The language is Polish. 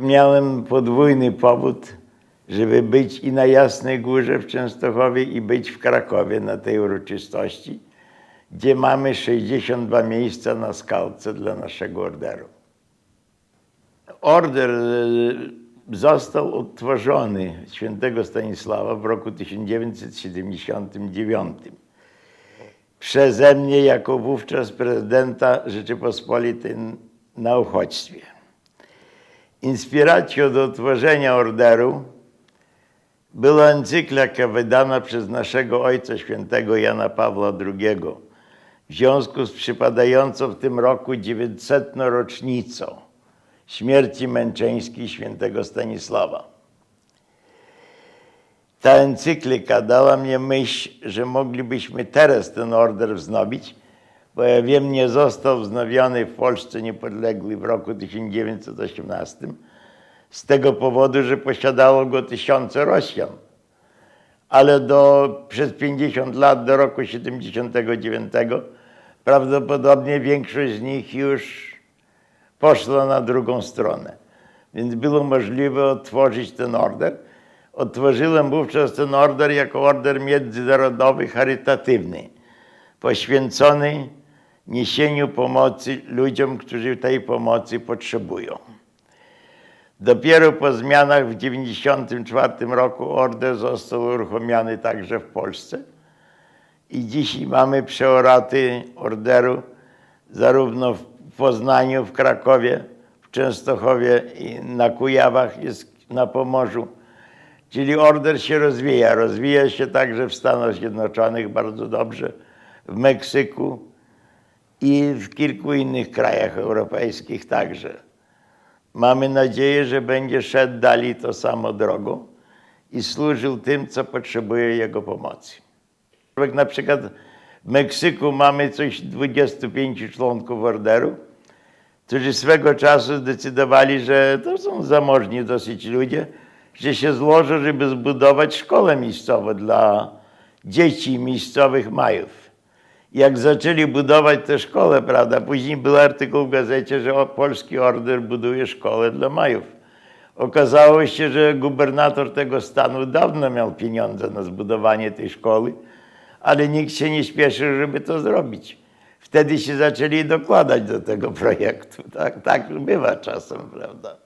Miałem podwójny powód, żeby być i na Jasnej Górze w Częstochowie i być w Krakowie na tej uroczystości, gdzie mamy 62 miejsca na skalce dla naszego orderu. Order e, został odtworzony świętego Stanisława w roku 1979 przeze mnie jako wówczas prezydenta Rzeczypospolitej na uchodźstwie. Inspiracją do utworzenia orderu była encyklika wydana przez naszego Ojca Świętego Jana Pawła II w związku z przypadającą w tym roku 900. rocznicą śmierci męczeńskiej świętego Stanisława. Ta encyklika dała mnie myśl, że moglibyśmy teraz ten order wznowić, wiem, nie został wznowiony w Polsce niepodległej w roku 1918, z tego powodu, że posiadało go tysiące Rosjan. Ale do, przez 50 lat, do roku 79, prawdopodobnie większość z nich już poszła na drugą stronę. Więc było możliwe otworzyć ten order. Otworzyłem wówczas ten order jako order międzynarodowy, charytatywny, poświęcony niesieniu pomocy ludziom, którzy tej pomocy potrzebują. Dopiero po zmianach w 1994 roku order został uruchomiony także w Polsce. I dzisiaj mamy przeoraty orderu zarówno w Poznaniu, w Krakowie, w Częstochowie na Kujawach, jest na Pomorzu. Czyli order się rozwija. Rozwija się także w Stanach Zjednoczonych bardzo dobrze, w Meksyku i w kilku innych krajach europejskich także. Mamy nadzieję, że będzie szedł dalej to samo drogą i służył tym, co potrzebuje jego pomocy. Na przykład w Meksyku mamy coś 25 członków orderu, którzy swego czasu zdecydowali, że to są zamożni dosyć ludzie, że się złożą, żeby zbudować szkołę miejscową dla dzieci miejscowych Majów. Jak zaczęli budować tę szkołę, prawda, później był artykuł w gazecie, że polski order buduje szkołę dla Majów. Okazało się, że gubernator tego stanu dawno miał pieniądze na zbudowanie tej szkoły, ale nikt się nie śpieszył, żeby to zrobić. Wtedy się zaczęli dokładać do tego projektu. Tak, tak bywa czasem, prawda?